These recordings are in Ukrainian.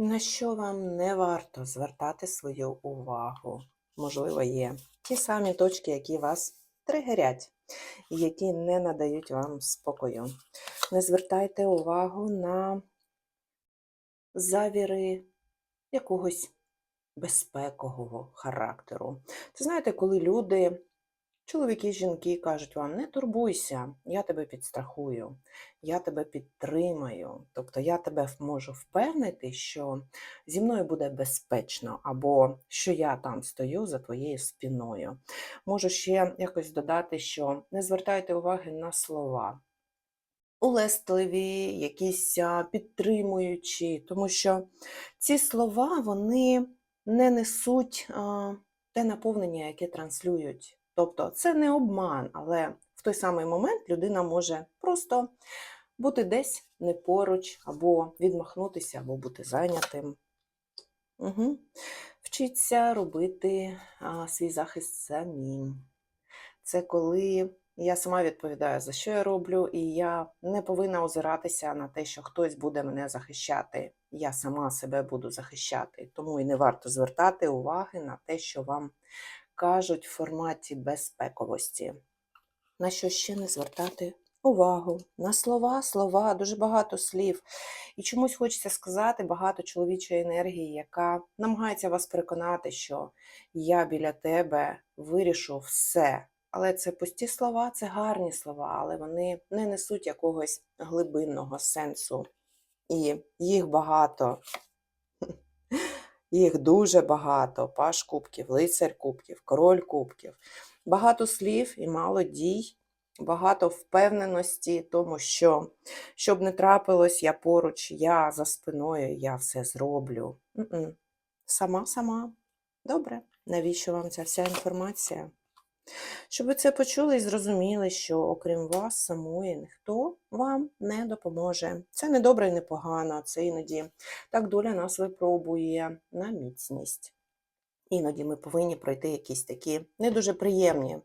На що вам не варто звертати свою увагу? Можливо, є ті самі точки, які вас тригерять, які не надають вам спокою. Не звертайте увагу на завіри якогось безпекового характеру. Це знаєте, коли люди, чоловіки, жінки кажуть вам, не турбуйся, я тебе підстрахую, я тебе підтримаю. Тобто я тебе можу впевнити, що зі мною буде безпечно, або що я там стою за твоєю спіною. Можу ще якось додати, що не звертайте уваги на слова. Улестливі, якісь підтримуючі, тому що ці слова вони не несуть те наповнення, яке транслюють. Тобто це не обман, але в той самий момент людина може просто бути десь не поруч, або відмахнутися, або бути зайнятим. Угу. Вчиться робити а, свій захист самим. Це коли я сама відповідаю, за що я роблю, і я не повинна озиратися на те, що хтось буде мене захищати. Я сама себе буду захищати. Тому і не варто звертати уваги на те, що вам кажуть в форматі безпековості. На що ще не звертати увагу? На слова, слова, дуже багато слів. І чомусь хочеться сказати багато чоловічої енергії, яка намагається вас переконати, що я біля тебе вирішу все. Але це пусті слова, це гарні слова, але вони не несуть якогось глибинного сенсу. І їх багато. Їх дуже багато. Паш кубків, лицар кубків, король кубків. Багато слів і мало дій, багато впевненості, тому що, щоб не трапилось, я поруч, я за спиною, я все зроблю. Сама, сама. Добре. Навіщо вам ця вся інформація? Щоб ви це почули і зрозуміли, що окрім вас самої ніхто вам не допоможе. Це не добре і не погано, це іноді так доля нас випробує на міцність. Іноді ми повинні пройти якісь такі не дуже приємні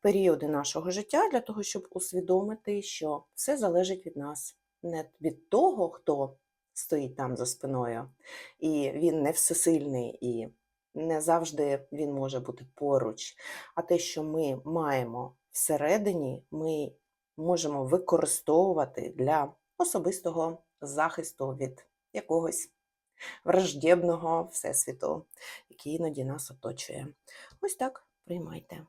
періоди нашого життя для того, щоб усвідомити, що все залежить від нас, не від того, хто стоїть там за спиною, і він не всесильний, і не завжди він може бути поруч. А те, що ми маємо всередині, ми можемо використовувати для особистого захисту від якогось враждебного всесвіту, який іноді нас оточує. Ось так приймайте.